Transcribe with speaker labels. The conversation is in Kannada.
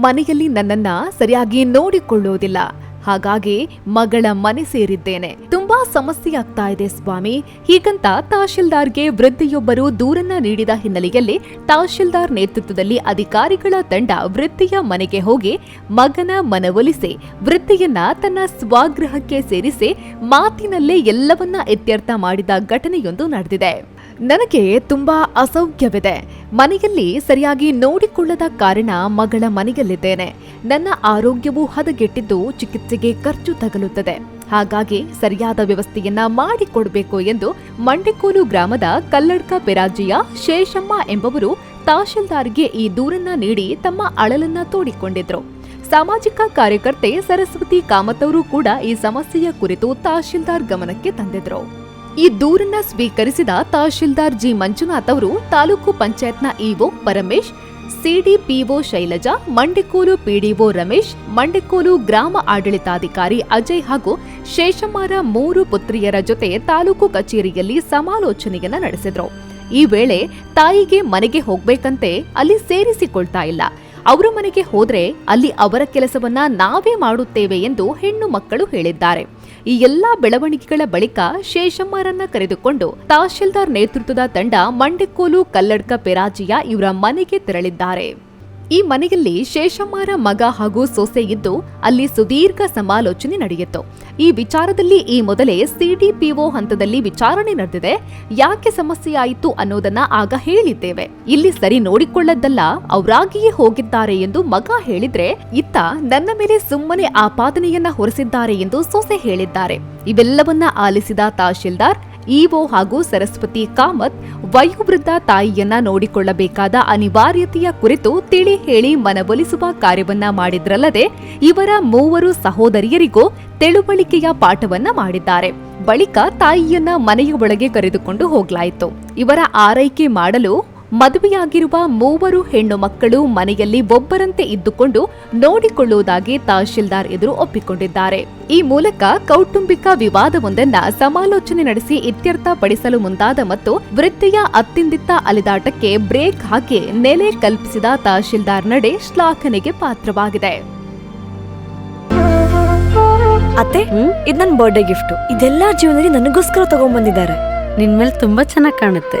Speaker 1: ಮನೆಯಲ್ಲಿ ನನ್ನನ್ನ ಸರಿಯಾಗಿ ನೋಡಿಕೊಳ್ಳುವುದಿಲ್ಲ ಹಾಗಾಗಿ ಮಗಳ ಮನೆ ಸೇರಿದ್ದೇನೆ. ತುಂಬಾ ಸಮಸ್ಯೆ ಆಗ್ತಾ ಇದೆ ಸ್ವಾಮಿ. ಹೀಗಂತ ತಹಶೀಲ್ದಾರ್ಗೆ ವೃದ್ಧೆಯೊಬ್ಬರು ದೂರನ್ನ ನೀಡಿದ ಹಿನ್ನೆಲೆಯಲ್ಲಿ ತಹಶೀಲ್ದಾರ್ ನೇತೃತ್ವದಲ್ಲಿ ಅಧಿಕಾರಿಗಳ ತಂಡ ವೃತ್ತಿಯ ಮನೆಗೆ ಹೋಗಿ ಮಗನ ಮನವೊಲಿಸಿ, ವೃತ್ತಿಯನ್ನ ತನ್ನ ಸ್ವಾಗ್ರಹಕ್ಕೆ ಸೇರಿಸಿ ಮಾತಿನಲ್ಲೇ ಎಲ್ಲವನ್ನ ಇತ್ಯರ್ಥ ಮಾಡಿದ ಘಟನೆಯೊಂದು ನಡೆದಿದೆ. ನನಗೆ ತುಂಬಾ ಅಸೌಖ್ಯವಿದೆ. ಮನೆಯಲ್ಲಿ ಸರಿಯಾಗಿ ನೋಡಿಕೊಳ್ಳದ ಕಾರಣ ಮಗಳ ಮನೆಯಲ್ಲಿದ್ದೇನೆ. ನನ್ನ ಆರೋಗ್ಯವು ಹದಗೆಟ್ಟಿದ್ದು ಚಿಕಿತ್ಸೆಗೆ ಖರ್ಚು ತಗಲುತ್ತದೆ. ಹಾಗಾಗಿ ಸರಿಯಾದ ವ್ಯವಸ್ಥೆಯನ್ನ ಮಾಡಿಕೊಡಬೇಕು ಎಂದು ಮಂಡಿಕೋಲು ಗ್ರಾಮದ ಕಲ್ಲಡ್ಕ ಪೆರಾಜಿಯ ಶೇಷಮ್ಮ ಎಂಬವರು ತಹಶೀಲ್ದಾರ್ಗೆ ಈ ದೂರನ್ನ ನೀಡಿ ತಮ್ಮ ಅಳಲನ್ನ ತೋಡಿಕೊಂಡಿದ್ರು. ಸಾಮಾಜಿಕ ಕಾರ್ಯಕರ್ತೆ ಸರಸ್ವತಿ ಕಾಮತ್ ಅವರು ಕೂಡ ಈ ಸಮಸ್ಯೆಯ ಕುರಿತು ತಹಶೀಲ್ದಾರ್ ಗಮನಕ್ಕೆ ತಂದಿದ್ರು. ಈ ದೂರನ್ನ ಸ್ವೀಕರಿಸಿದ ತಹಶೀಲ್ದಾರ್ ಜಿ ಮಂಜುನಾಥ್ ಅವರು ತಾಲೂಕು ಪಂಚಾಯತ್ನ EO Paramesh, CDPO Shailaja Mandikolu PDO Ramesh Mandikolu ಗ್ರಾಮ ಆಡಳಿತಾಧಿಕಾರಿ ಅಜಯ್ ಹಾಗೂ ಶೇಷಮ್ಮರ ಮೂರು ಪುತ್ರಿಯರ ಜೊತೆ ತಾಲೂಕು ಕಚೇರಿಯಲ್ಲಿ ಸಮಾಲೋಚನೆಯನ್ನ ನಡೆಸಿದ್ರು. ಈ ವೇಳೆ ತಾಯಿಗೆ ಮನೆಗೆ ಹೋಗ್ಬೇಕಂತೆ ಅಲ್ಲಿ ಸೇರಿಸಿಕೊಳ್ತಾ ಇಲ್ಲ. ಅವರ ಮನೆಗೆ ಹೋದ್ರೆ ಅಲ್ಲಿ ಅವರ ಕೆಲಸವನ್ನ ನಾವೇ ಮಾಡುತ್ತೇವೆ ಎಂದು ಹೆಣ್ಣು ಮಕ್ಕಳು ಹೇಳಿದ್ದಾರೆ. ಈ ಎಲ್ಲಾ ಬೆಳವಣಿಗೆಗಳ ಬಳಿಕ ಶೇಷಮ್ಮರನ್ನ ಕರೆದುಕೊಂಡು ತಹಶೀಲ್ದಾರ್ ನೇತೃತ್ವದ ತಂಡ ಮಂಡೆಕೋಲು ಕಲ್ಲಡ್ಕ ಪೆರಾಜಿಯ ಇವರ ಮನೆಗೆ ತೆರಳಿದ್ದಾರೆ. ಈ ಮನೆಯಲ್ಲಿ ಶೇಷಮ್ಮರ ಮಗ ಹಾಗೂ ಸೊಸೆ ಇದ್ದು ಅಲ್ಲಿ ಸುದೀರ್ಘ ಸಮಾಲೋಚನೆ ನಡೆಯಿತು. ಈ ವಿಚಾರದಲ್ಲಿ ಈ ಮೊದಲೇ ಸಿಡಿಪಿಒ ಹಂತದಲ್ಲಿ ವಿಚಾರಣೆ ನಡೆದಿದೆ. ಯಾಕೆ ಸಮಸ್ಯೆ ಆಯಿತು ಅನ್ನೋದನ್ನ ಆಗ ಹೇಳಿದ್ದೇವೆ. ಇಲ್ಲಿ ಸರಿ ನೋಡಿಕೊಳ್ಳದ್ದಲ್ಲ, ಅವರಾಗಿಯೇ ಹೋಗಿದ್ದಾರೆ ಎಂದು ಮಗ ಹೇಳಿದ್ರೆ ಇತ್ತ ನನ್ನ ಮೇಲೆ ಸುಮ್ಮನೆ ಆಪಾದನೆಯನ್ನ ಹೊರಿಸಿದ್ದಾರೆ ಎಂದು ಸೊಸೆ ಹೇಳಿದ್ದಾರೆ. ಇವೆಲ್ಲವನ್ನ ಆಲಿಸಿದ ತಹಶೀಲ್ದಾರ್ ಇಒ ಹಾಗೂ ಸರಸ್ವತಿ ಕಾಮತ್ ವಯೋವೃದ್ಧ ತಾಯಿಯನ್ನ ನೋಡಿಕೊಳ್ಳಬೇಕಾದ ಅನಿವಾರ್ಯತೆಯ ಕುರಿತು ತಿಳಿ ಹೇಳಿ ಮನವೊಲಿಸುವ ಕಾರ್ಯವನ್ನ ಮಾಡಿದ್ರಲ್ಲದೆ ಇವರ ಮೂವರು ಸಹೋದರಿಯರಿಗೂ ತಿಳುವಳಿಕೆಯ ಪಾಠವನ್ನ ಮಾಡಿದ್ದಾರೆ. ಬಳಿಕ ತಾಯಿಯನ್ನ ಮನೆಯ ಒಳಗೆ ಕರೆದುಕೊಂಡು ಹೋಗ್ಲಾಯಿತು. ಇವರ ಆರೈಕೆ ಮಾಡಲು ಮದುವೆಯಾಗಿರುವ ಮೂವರು ಹೆಣ್ಣು ಮಕ್ಕಳು ಮನೆಯಲ್ಲಿ ಒಬ್ಬರಂತೆ ಇದ್ದುಕೊಂಡು ನೋಡಿಕೊಳ್ಳುವುದಾಗಿ ತಹಶೀಲ್ದಾರ್ ಎದುರು ಒಪ್ಪಿಕೊಂಡಿದ್ದಾರೆ. ಈ ಮೂಲಕ ಕೌಟುಂಬಿಕ ವಿವಾದವೊಂದನ್ನ ಸಮಾಲೋಚನೆ ನಡೆಸಿ ಇತ್ಯರ್ಥಪಡಿಸಲು ಮುಂದಾದ ಮತ್ತು ವೃತ್ತಿಯ ಅತ್ತಿಂದಿತ್ತ ಅಲೆದಾಟಕ್ಕೆ ಬ್ರೇಕ್ ಹಾಕಿ ನೆಲೆ ಕಲ್ಪಿಸಿದ ತಹಶೀಲ್ದಾರ್ ನಡೆ ಶ್ಲಾಘನೆಗೆ ಪಾತ್ರವಾಗಿದೆ.
Speaker 2: ಅತ್ತೆ, ಇದು ನನ್ನ ಬರ್ಡೇ ಗಿಫ್ಟ್ ಇದೆಲ್ಲ ಜೀವನದಲ್ಲಿ ನನಗೋಸ್ಕರ ತಗೊಂಡ್ಬಂದಿದ್ದಾರೆ
Speaker 3: ನಿನ್ ಮೇಲೆ ತುಂಬಾ ಚೆನ್ನಾಗಿ ಕಾಣುತ್ತೆ.